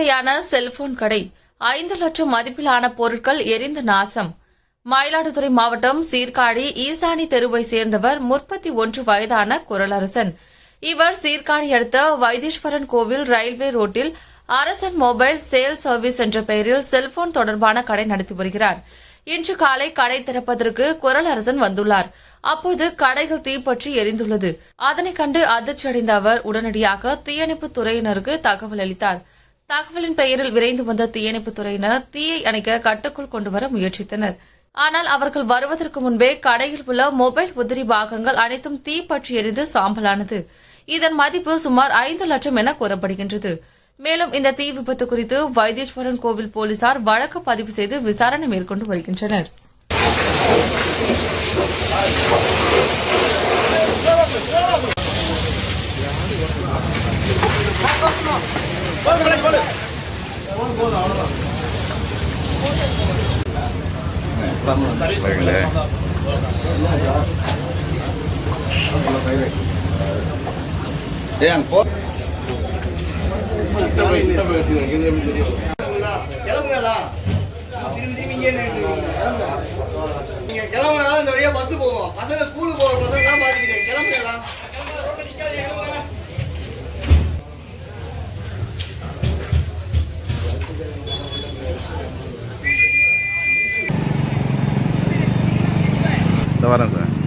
பெயரிலான செல்போன் கடை ஐந்து லட்சம் மதிப்பிலான பொருட்கள் எரிந்து நாசம். மயிலாடுதுறை மாவட்டம் சீர்காழி ஈசானி தெருவை சேர்ந்தவர் முப்பத்தி ஒன்று வயதான குரலரசன். இவர் சீர்காழி அடுத்த வைத்தீஸ்வரன் கோவில் ரயில்வே ரோட்டில் அரசன் மொபைல் சேல் சர்வீஸ் என்ற பெயரில் செல்போன் தொடர்பான கடை நடத்தி வருகிறார். இன்று காலை கடை திறப்பதற்கு குரலரசன் வந்துள்ளார். அப்போது கடைகள் தீப்பற்றி எரிந்துள்ளது. அதனை கண்டு அதிர்ச்சியடைந்த அவர் உடனடியாக தீயணைப்பு துறையினருக்கு தகவல் அளித்தார். தகவலின் பெயரில் விரைந்து வந்த தீயணைப்புத் துறையினர் தீயை அணைக்க கட்டுக்குள் கொண்டுவர முயற்சித்தனர். ஆனால் அவர்கள் வருவதற்கு முன்பே கடையில் உள்ள மொபைல் உதிரி பாகங்கள் அனைத்தும் தீப்பற்றி எரிந்து சாம்பலானது. இதன் மதிப்பு சுமார் ஐந்து லட்சம் என கூறப்படுகின்றது. மேலும் இந்த தீ விபத்து குறித்து வைத்தீஸ்வரன் கோவில் போலீசார் வழக்கு பதிவு செய்து விசாரணை மேற்கொண்டு வருகின்றனர். ஏன் போ. கிளம்புங்களா நீங்க கிளம்புனா இந்த வழியா பஸ் போகும் பசங்க ஸ்கூலுக்கு போகிற பசங்க தான் பாதிக்கிறேன் கிளம்புங்களா Então, da Varanzã.